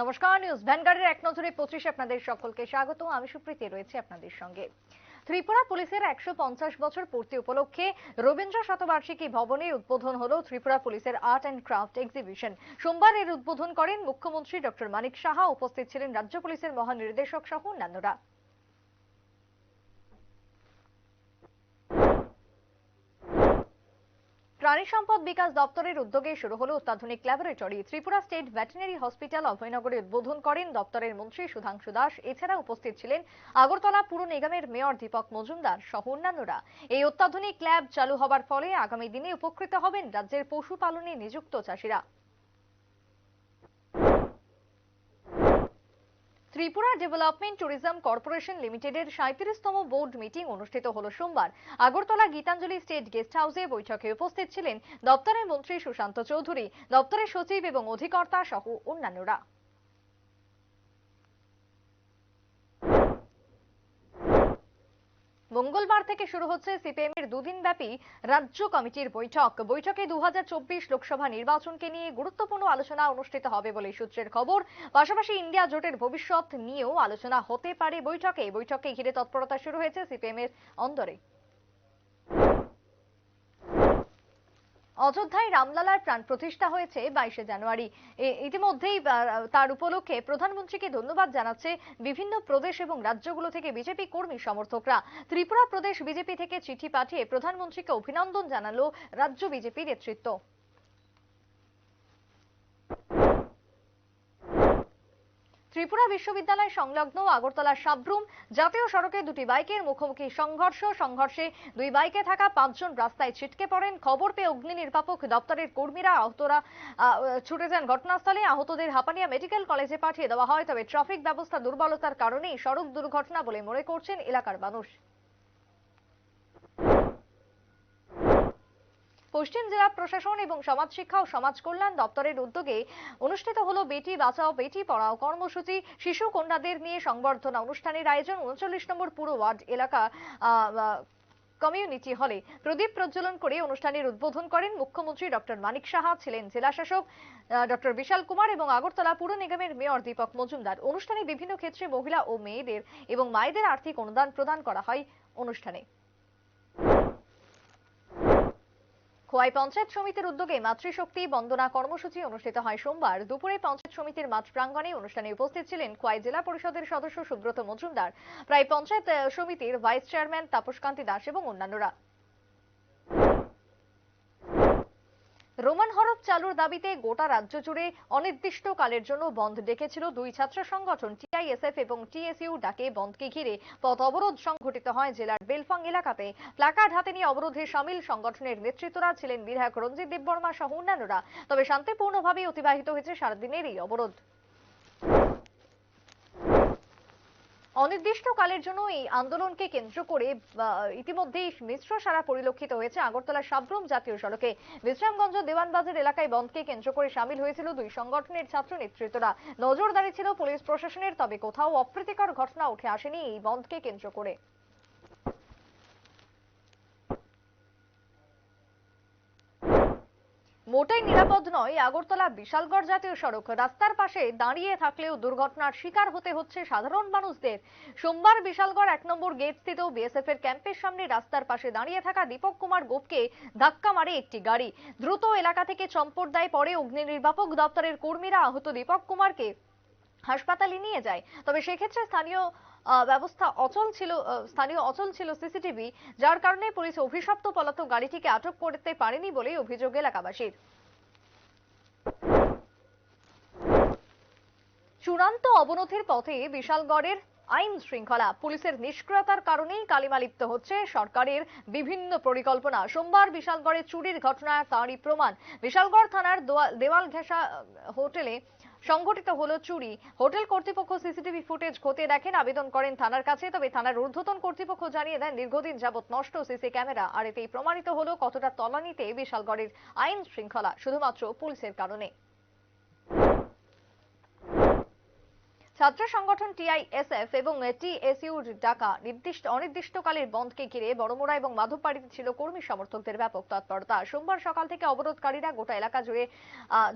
নমস্কার, নিউজ ভ্যানগার্ডের এক নজরে পঁচিশে আপনাদের সকলকে স্বাগত। আমি সুপ্রীতি, রয়েছে আপনাদের সঙ্গে। ত্রিপুরা পুলিশের একশো পঞ্চাশ বছর পূর্তি উপলক্ষে রবীন্দ্র শতবার্ষিকী ভবনে উদ্বোধন হল ত্রিপুরা পুলিশের আর্ট অ্যান্ড ক্রাফট এক্সিবিশন। সোমবার এর উদ্বোধন করেন মুখ্যমন্ত্রী ডক্টর মানিক সাহা, উপস্থিত ছিলেন রাজ্য পুলিশের মহানির্দেশক সহ অন্যান্যরা। প্রাণী সম্পদ বিকাশ দপ্তরের উদ্যোগে শুরু হলো অত্যাধুনিক laboratory. Tripura state veterinary hospital অভয়নগরে উদ্বোধন করেন দপ্তরের মন্ত্রী সুধাংশু দাস। এছাড়া উপস্থিত ছিলেন আগরতলা পুর নিগমের মেয়র দীপক মজুমদার সহ অন্যান্যরা। এই অত্যাধুনিক ল্যাব চালু হবার ফলে আগামী দিনে উপকৃত হবেন রাজ্যের পশুপালনে নিযুক্ত চাষিরা। ত্রিপুরা ডেভেলপমেন্ট ট্যুরিজম কর্পোরেশন লিমিটেডের সাঁত্রিশতম বোর্ড মিটিং অনুষ্ঠিত হল সোমবার। আগরতলা গীতাঞ্জলি স্টেট গেস্ট হাউসে বৈঠকে উপস্থিত ছিলেন দপ্তরের মন্ত্রী সুশান্ত চৌধুরী, দপ্তরের সচিব এবং অধিকর্তা সহ অন্যান্যরা। মঙ্গলবার থেকে শুরু হচ্ছে সিপিএম এর দুদিন ব্যাপী রাজ্য কমিটির বৈঠক। বৈঠকে দু হাজার চব্বিশ লোকসভা নির্বাচনকে নিয়ে গুরুত্বপূর্ণ আলোচনা অনুষ্ঠিত হবে বলে সূত্রের খবর। পাশাপাশি ইন্ডিয়া জোটের ভবিষ্যৎ নিয়েও আলোচনা হতে পারে বৈঠকে। বৈঠকে ঘিরে তৎপরতা শুরু হয়েছে সিপিএম এর অন্দরে। অযোধ্যায় রামলালার প্রাণ প্রতিষ্ঠা হয়েছে বাইশে জানুয়ারি। ইতিমধ্যেই তার উপলক্ষে প্রধানমন্ত্রীকে ধন্যবাদ জানাচ্ছে বিভিন্ন প্রদেশ এবং রাজ্যগুলো থেকে বিজেপি কর্মী সমর্থকরা। ত্রিপুরা প্রদেশ বিজেপি থেকে চিঠি পাঠিয়ে প্রধানমন্ত্রীকে অভিনন্দন জানালো রাজ্য বিজেপি নেতৃত্ব। ত্রিপুরা বিশ্ববিদ্যালয় সংলগ্ন আগরতলা সাবরুম জাতীয় সড়কে দুটি বাইকের মুখোমুখি সংঘর্ষ। সংঘর্ষে দুই বাইকে থাকা পাঁচজন রাস্তায় ছিটকে পড়েন। খবর পেয়ে অগ্নি নির্বাপক দপ্তরের কর্মীরা আহতরা আহ, ছুটে যান ঘটনাস্থলে। আহতদের হাপানিয়া মেডিকেল কলেজে পাঠিয়ে দেওয়া হয় তবে ট্রাফিক ব্যবস্থা দুর্বলতার কারণেই সড়ক দুর্ঘটনা বলে মনে করছেন এলাকার মানুষ। পশ্চিম জেলা প্রশাসন এবং সমাজ শিক্ষা ও সমাজ কল্যাণ দপ্তরের উদ্যোগে অনুষ্ঠিত হলো বেটি বাঁচাও, বেটি পড়াও কর্মসূচি। শিশু কন্যাদের নিয়ে সংবর্ধনা অনুষ্ঠানের আয়োজন উনচল্লিশ নম্বর পুরো ওয়ার্ড এলাকা কমিউনিটি হলে। প্রদীপ প্রজ্বলন করে অনুষ্ঠানের উদ্বোধন করেন মুখ্যমন্ত্রী ডক্টর মানিক সাহা, ছিলেন জেলা শাসক ডক্টর বিশাল কুমার এবং আগরতলা পুর নিগমের মেয়র দীপক মজুমদার। অনুষ্ঠানে বিভিন্ন ক্ষেত্রে মহিলা ও মেয়েদের এবং মায়েদের আর্থিক অনুদান প্রদান করা হয় অনুষ্ঠানে। খোয়াই পঞ্চায়েত সমিতির উদ্যোগে মাতৃশক্তি বন্দনা কর্মসূচি অনুষ্ঠিত হয় সোমবার। দুপুরে পঞ্চায়েত সমিতির মাঠ প্রাঙ্গণে অনুষ্ঠানে উপস্থিত ছিলেন খোয়াই জেলা পরিষদের সদস্য সুব্রত মজুমদার। প্রায় পঞ্চায়েত সমিতির ভাইস চেয়ারম্যান তাপসকান্তি দাস এবং অন্যান্যরা। রোমান হরফ চালুর দাবিতে গোটা রাজ্য জুড়ে অনির্দিষ্টকালের জন্য বন্ধ ডেকেছিল দুই ছাত্র সংগঠন, টিআইএসএফ এবং টিএসইউ ডাকে বন্ধকে ঘিরে পথ অবরোধ সংঘটিত হয় জেলার বেলফং এলাকাতে। প্লাকার্ড হাতে নিয়ে অবরোধে সামিল সংগঠনের নেতৃত্বরা ছিলেন বিধায়ক রঞ্জিত দেববর্মা সহ অন্যান্যরা। তবে শান্তিপূর্ণভাবে অতিবাহিত হয়েছে সারাদিনের এই অবরোধ। অনির্দিষ্টকালের জন্য এই আন্দোলনকে কেন্দ্র করে ইতিমধ্যেই মিশ্র সারা পরিলক্ষিত হয়েছে আগরতলা সাব্রম জাতীয় সড়কে। বিশ্রামগঞ্জ দেওয়ানবাজার এলাকায় বন্ধকে কেন্দ্র করে সামিল হয়েছিল দুই সংগঠনের ছাত্র নেতৃত্বরা নজরদারি ছিল পুলিশ প্রশাসনের, তবে কোথাও অপ্রীতিকর ঘটনা উঠে আসেনি এই বন্ধকে কেন্দ্র করে। মোটেই নিরাপদ নয়, আগরতলা বিশালগড় জাতীয় সড়ক। রাস্তার পাশে দাঁড়িয়ে থাকলেও দুর্ঘটনার শিকার হতে হচ্ছে সাধারণ মানুষদের। সোমবার বিশালগড় এক নম্বর গেট স্থিত বিএসএফ এর ক্যাম্পের সামনে রাস্তার পাশে দাঁড়িয়ে থাকা দীপক কুমার গোপকে ধাক্কা মারে একটি গাড়ি। দ্রুত এলাকা থেকে চম্পট দেয় পরে অগ্নি নির্বাপক দপ্তরের কর্মীরা আহত দীপক কুমারকে হাসপাতালে নিয়ে যায়। তবে সেক্ষেত্রে স্থানীয় ব্যবস্থা অচল ছিল স্থানীয় অচল ছিল সিসিটিভি, যার কারণে পুলিশ অভিশপ্ত পলাতক গাড়িটিকে আটক করতে পারেনি বলে অভিযোগ এলাকাবাসীর। চূড়ান্ত অবনতির পথে বিশালগড়ের আইন শৃঙ্খলা, পুলিশের নিষ্ক্রিয়তার কারণেই কালিমালিপ্ত হচ্ছে। সরকারের বিভিন্ন পরিকল্পনা, সোমবার বিশালগড়ে চুরির ঘটনা তারই প্রমাণ। বিশালগড় থানার দেওয়াল ঘেঁষা হোটেলে সংঘটিত হলো চুরি। হোটেল কর্তৃপক্ষ সিসিটিভি ফুটেজ খতিয়ে দেখেন, আবেদন করেন থানার কাছে, তবে থানার ঊর্ধ্বতন কর্তৃপক্ষ জানিয়ে দেন, দীর্ঘদিন যাবৎ নষ্ট সিসি ক্যামেরা, আর এতেই প্রমাণিত হলো কতটা তলানিতে বিশালগড়ের আইন শৃঙ্খলা, শুধুমাত্র পুলিশের কারণে। ছাত্র সংগঠন টিআইএসএফ এবং টিএসইউর ডাকা নির্দিষ্ট অনির্দিষ্টকালের বন্ধকে ঘিরে বড়মোড়া এবং মাধববাড়িতে ছিল কর্মী সমর্থকদের ব্যাপক তৎপরতা। সোমবার সকাল থেকে অবরোধকারীরা গোটা এলাকা জুড়ে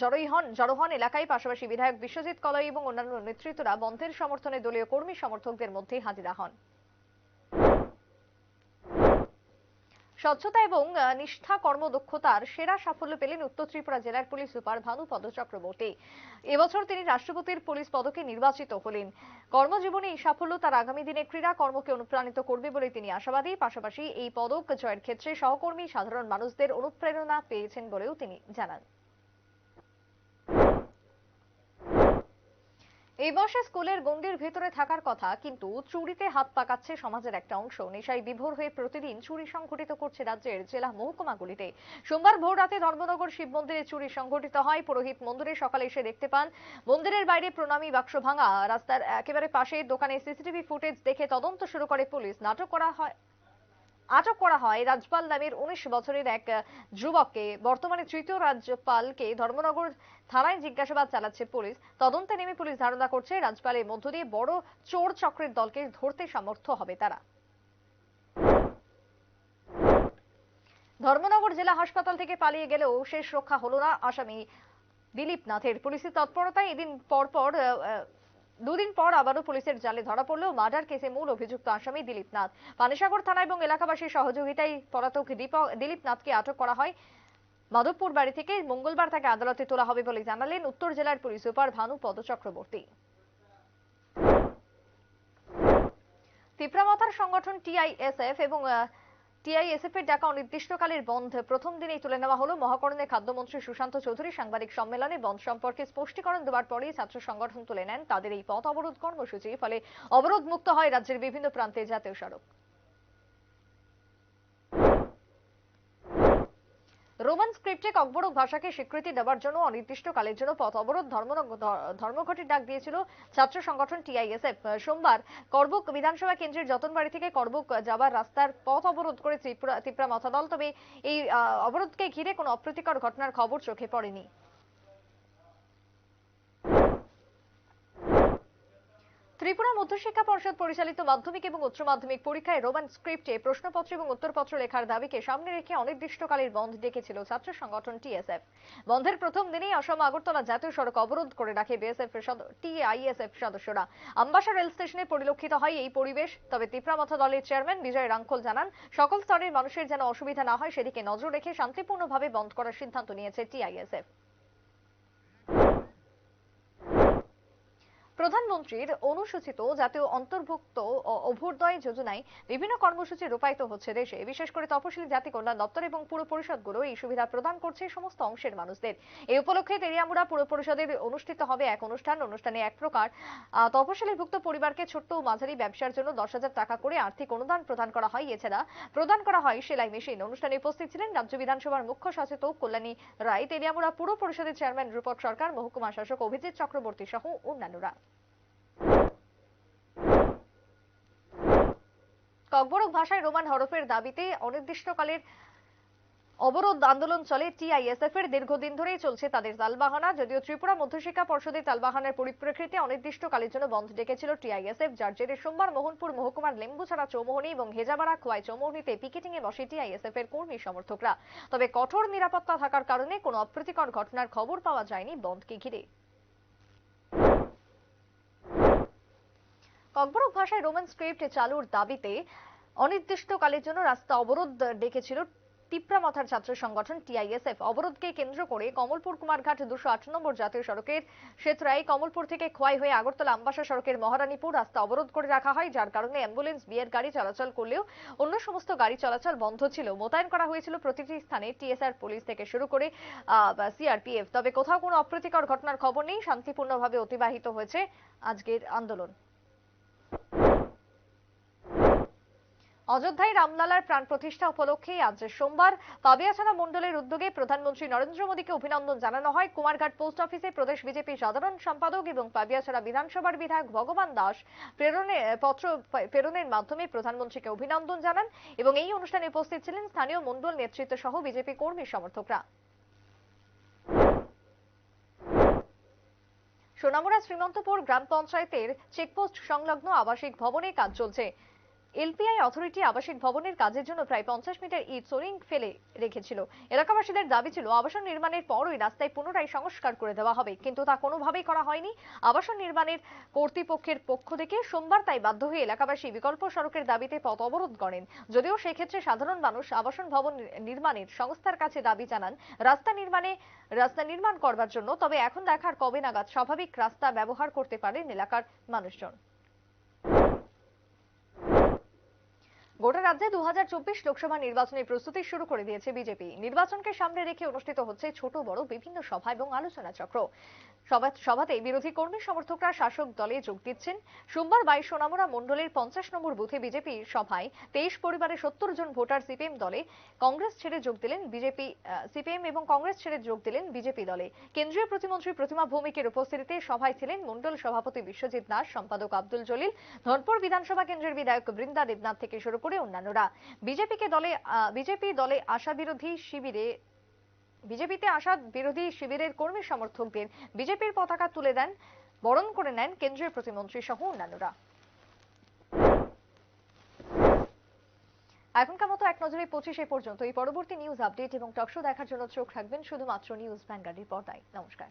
জড়োই হন, জড়ো হন এলাকায়। পাশাপাশি বিধায়ক বিশ্বজিৎ কলয় এবং অন্যান্য নেতৃত্বরা বন্ধের সমর্থনে দলীয় কর্মী সমর্থকদের মধ্যে হাজিরা হন। স্বচ্ছতা এবং নিষ্ঠা, কর্মদক্ষতার সেরা সাফল্য পেলেন উত্তর ত্রিপুরা জেলার পুলিশ সুপার ভানুপদ চক্রবর্তী এবছর তিনি রাষ্ট্রপতির পুলিশ পদকে নির্বাচিত হলেন। কর্মজীবনে এই সাফল্য তার আগামী দিনে ক্রীড়া কর্মকে অনুপ্রাণিত করবে বলে তিনি আশাবাদী। পাশাপাশি এই পদক জয়ের ক্ষেত্রে সহকর্মী, সাধারণ মানুষদের অনুপ্রেরণা পেয়েছেন বলেও তিনি জানান। এই বয়সে স্কুলের গণ্ডির ভেতরে থাকার কথা, কিন্তু চুরিতে হাত পাকাচ্ছে সমাজের একটা অংশ। নেশায় বিভোর হয়ে প্রতিদিন চুরি সংঘটিত করছে রাজ্যের জেলা মহকুমাগুলিতে। সোমবার ভোর রাতে ধর্মনগর শিব মন্দিরে চুরি সংঘটিত হয়। পুরোহিত মন্দিরে সকালে এসে দেখতে পান, মন্দিরের বাইরে প্রণামী বাক্স ভাঙা। রাস্তার একেবারে পাশে দোকানে সিসিটিভি ফুটেজ দেখে তদন্ত শুরু করে পুলিশ। নাটক করা হয় আটক করা হয়। রাজপাল নামের উনিশ বছরের এক যুবককে। বর্তমানে তৃতীয় রাজপালকে ধর্মনগর থানায় জিজ্ঞাসাবাদ চালাচ্ছে পুলিশ। তদন্তে নেমে পুলিশ ধারণা করছে রাজপালের মধ্য দিয়ে বড় চোর চক্রের দলকে ধরতে সামর্থ্য হবে তারা। ধর্মনগর জেলা হাসপাতাল থেকে পালিয়ে গেলেও শেষ রক্ষা হলো না আসামি দিলীপ নাথের। পুলিশের তৎপরতায় এদিন পরপর দুদিন পর আবারও পুলিশের জালে ধরা পড়লেও মার্ডার কেসে মূল অভিযুক্ত আসামি দিলীপ নাথ পানিসাগর থানা এবং এলাকাবাসীর সহযোগিতায় পলাতক দিলীপ নাথকে আটক করা হয়। মাধবপুর বাড়ি থেকে মঙ্গলবার তাকে আদালতে তোলা হবে বলে জানালেন উত্তর জেলার পুলিশ সুপার ভানু পদ চক্রবর্তী তিপ্রামাথার সংগঠন টিআইএসএফ এবং টিআইএসএফ এর ডাকা অনির্দিষ্টকালের বন্ধ। প্রথম দিনেই তুলে নেওয়া হলো মহাকরণে খাদ্যমন্ত্রী সুশান্ত চৌধুরী সাংবাদিক সম্মেলনে বন্ধ সম্পর্কে স্পষ্টীকরণ দেওয়ার পরেই ছাত্র সংগঠন তুলে নেন। তাদের এই পথ অবরোধ কর্মসূচি। ফলে অবরোধ মুক্ত হয় রাজ্যের বিভিন্ন প্রান্তে জাতীয় সড়ক। রোমান স্ক্রিপ্টে ককবরক ভাষাকে স্বীকৃতি দেওয়ার জন্য অনির্দিষ্টকালের জন্য পথ অবরোধ ধর্ম- ধর্মঘটের ডাক দিয়েছিল ছাত্র সংগঠন টিআইএসএফ। সোমবার করবুক বিধানসভা কেন্দ্রের যতনবাড়ি থেকে করবুক যাবার রাস্তার পথ অবরোধ করে ত্রিপুরা ত্রিপুরা মথা তবে এই অবরোধকে ঘিরে কোনো অপ্রীতিকর ঘটনার খবর চোখে পড়েনি। ত্রিপুরা মধ্যশিক্ষা পর্ষদ পরিচালিত মাধ্যমিক এবং উচ্চ মাধ্যমিক পরীক্ষায় রোমান স্ক্রিপ্টে প্রশ্নপত্র এবং উত্তরপত্র লেখার দাবিকে সামনে রেখে অনির্দিষ্টকালের বন্ধ ডেকেছিল ছাত্র সংগঠন টিএসএফ। বন্ধের প্রথম দিনেই অসম আগরতলা জাতীয় সড়ক অবরোধ করে রাখে বিএসএফ টিআইএসএফ সদস্যরা। আমবাসা রেল স্টেশনে পরিলক্ষিত হয় এই পরিবেশ, তবে তিপ্রামথা দলের চেয়ারম্যান বিজয় রাঙ্খল জানান, সকল স্তরের মানুষের যেন অসুবিধা না হয়, সেদিকে নজর রেখে শান্তিপূর্ণভাবে বন্ধ করার সিদ্ধান্ত নিয়েছে টিআইএসএফ। প্রধানমন্ত্রীর অনুসূচিত জাতীয় অন্তর্ভুক্ত অভ্যুদয় যোজনায় বিভিন্ন কর্মসূচি রূপায়িত হচ্ছে দেশে। বিশেষ করে তপশিলি জাতি কল্যাণ দপ্তর এবং পুর পরিষদগুলো এই সুবিধা প্রদান করছে সমস্ত অংশের মানুষদের। এই উপলক্ষে তেরিয়ামুড়া পুর পরিষদের অনুষ্ঠিত হবে এক অনুষ্ঠান। অনুষ্ঠানে এক প্রকার তপশিলিভুক্ত পরিবারকে ছোট্ট ও মাঝারি ব্যবসার জন্য দশ হাজার টাকা করে আর্থিক অনুদান প্রদান করা হয়। এছাড়া প্রদান করা হয় সেলাই মেশিন। অনুষ্ঠানে উপস্থিত ছিলেন রাজ্য বিধানসভার মুখ্য সচেতক কল্যাণী রায়। তেলিয়ামুড়া পুর পরিষদের চেয়ারম্যান রূপক সরকার, মহকুমা শাসক অভিজিৎ চক্রবর্তী সহ অন্যান্যরা। ককবরক ভাষায় রোমান হরফের দাবিতে অনির্দিষ্টকালের অবরোধ আন্দোলন চলে। টিআইএসএফ এর দীর্ঘদিন ধরেই চলছে তাদের তালবাহানা। যদিও ত্রিপুরা মধ্যশিক্ষা পর্ষদের তালবাহানার পরিপ্রেক্ষিতে অনির্দিষ্টকালের জন্য বন্ধ ডেকেছিল টিআইএসএফ যার জেরে সোমবার মোহনপুর মহকুমার লেম্বুছড়া চৌমোহনী এবং হেজাবাড়া খোয়াই চৌমোহনীতে পিকেটিং এ বসে টিআইএসএফ এর কর্মী সমর্থকরা। তবে কঠোর নিরাপত্তা থাকার কারণে কোনো অপ্রীতিকর ঘটনার খবর পাওয়া যায়নি বন্ধকে ঘিরে। ককবরক ভাষায় রোমান স্ক্রিপ্ট চালুর দাবিতে অনির্দিষ্টকালের জন্য রাস্তা অবরোধ ডেকেছিল তিপ্রামথার ছাত্র সংগঠন টিআইএসএফ। অবরোধকে কেন্দ্র করে কমলপুর কুমারঘাট দুশো আট নম্বর জাতীয় সড়কের সেতরায় কমলপুর থেকে খোয়াই হয়ে আগরতলা আমবাসা সড়কের মহারানীপুর রাস্তা অবরোধ করে রাখা হয়, যার কারণে অ্যাম্বুলেন্স, বিয়ের গাড়ি চলাচল করলেও অন্য সমস্ত গাড়ি চলাচল বন্ধ ছিল। মোতায়েন করা হয়েছিল প্রতিটি স্থানে টিএসআর পুলিশ থেকে শুরু করে সিআরপিএফ। তবে কোথাও কোনো অপ্রীতিকর ঘটনার খবর নেই, শান্তিপূর্ণভাবে অতিবাহিত হয়েছে আজকের আন্দোলন। অযোধ্যায় রামলালার প্রাণ প্রতিষ্ঠা উপলক্ষে আজ সোমবার পাবিয়াছানা মণ্ডলের উদ্যোগে প্রধানমন্ত্রী নরেন্দ্র মোদীকে অভিনন্দন জানানো হয়। কুমারঘাট পোস্ট অফিসে প্রদেশ বিজেপি সাধারণ সম্পাদক এবং পাবিয়াছাড়া বিধানসভার বিধায়ক ভগবান দাস প্রেরণে, পত্র প্রেরণের মাধ্যমে প্রধানমন্ত্রীকে অভিনন্দন জানান এবং এই অনুষ্ঠানে উপস্থিত ছিলেন স্থানীয় মণ্ডল নেতৃত্ব সহ বিজেপি কর্মী সমর্থকরা। সোনামুড়া শ্রীমন্তপুর গ্রাম পঞ্চায়েতের চেকপোস্ট সংলগ্ন আবাসিক ভবনে কাজ চলছে। এলপিআই অথরিটি আবাসিক ভবনের কাজের জন্য প্রায় পঞ্চাশ মিটার ইট সোরিং ফেলে রেখেছিল। এলাকাবাসীদের দাবি ছিল, আবাসন নির্মাণের পর ওই রাস্তায় পুনরায় সংস্কার করে দেওয়া হবে, কিন্তু তা কোনোভাবেই করা হয়নি। আবাসন নির্মাণের কর্তৃপক্ষের পক্ষ থেকে সোমবার তাই বাধ্য হয়ে এলাকাবাসী বিকল্প সড়কের দাবিতে পথ অবরোধ করেন। যদিও সেক্ষেত্রে সাধারণ মানুষ আবাসন ভবন নির্মাণের সংস্থার কাছে দাবি জানান, রাস্তা নির্মাণে, রাস্তা নির্মাণ করবার জন্য, তবে এখন দেখার কবে নাগাদ স্বাভাবিক রাস্তা ব্যবহার করতে পারেন এলাকার মানুষজন। গোটা রাজ্যে দু হাজার চব্বিশ লোকসভা নির্বাচনের প্রস্তুতি শুরু করে দিয়েছে বিজেপি। নির্বাচনকে সামনে রেখে অনুষ্ঠিত হচ্ছে ছোট, বড় বিভিন্ন সভা এবং আলোচনা চক্র। সভাতে বিরোধী কর্মী, সমর্থকরা, শাসক দলে যোগ দিচ্ছেন। সোমবার বাইশ সোনামুড়া মণ্ডলের পঞ্চাশ নম্বর বুথে বিজেপি সভায় তেইশ পরিবারের সত্তর জন ভোটার সিপিএম দলে কংগ্রেস ছেড়ে যোগ দিলেন বিজেপি সিপিএম এবং কংগ্রেস ছেড়ে যোগ দিলেন বিজেপি দলে। কেন্দ্রীয় প্রতিমন্ত্রী প্রতিমা ভৌমিকের উপস্থিতিতে সভায় ছিলেন মণ্ডল সভাপতি বিশ্বজিৎ দাস, সম্পাদক আব্দুল জলিল, ধনপুর বিধানসভা কেন্দ্রের বিধায়ক বৃন্দা দেবনাথ থেকে শুরু করে অন্যান্যরা। বিজেপিকে দলে বিজেপি দলে আশা বিরোধী শিবিরে, বিজেপিতে আসা বিরোধী শিবিরের কর্মী সমর্থকদের বিজেপির পতাকা তুলে দেন, বরণ করে নেন কেন্দ্রীয় প্রতিমন্ত্রী সহ অন্যান্যরা। এখনকার মতো এক নজরে পঁচিশে পর্যন্ত এই পরবর্তী নিউজ আপডেট এবং টকশো দেখার জন্য চোখ রাখবেন শুধুমাত্র নিউজ ভ্যানগার্ডের পর্দায়। নমস্কার।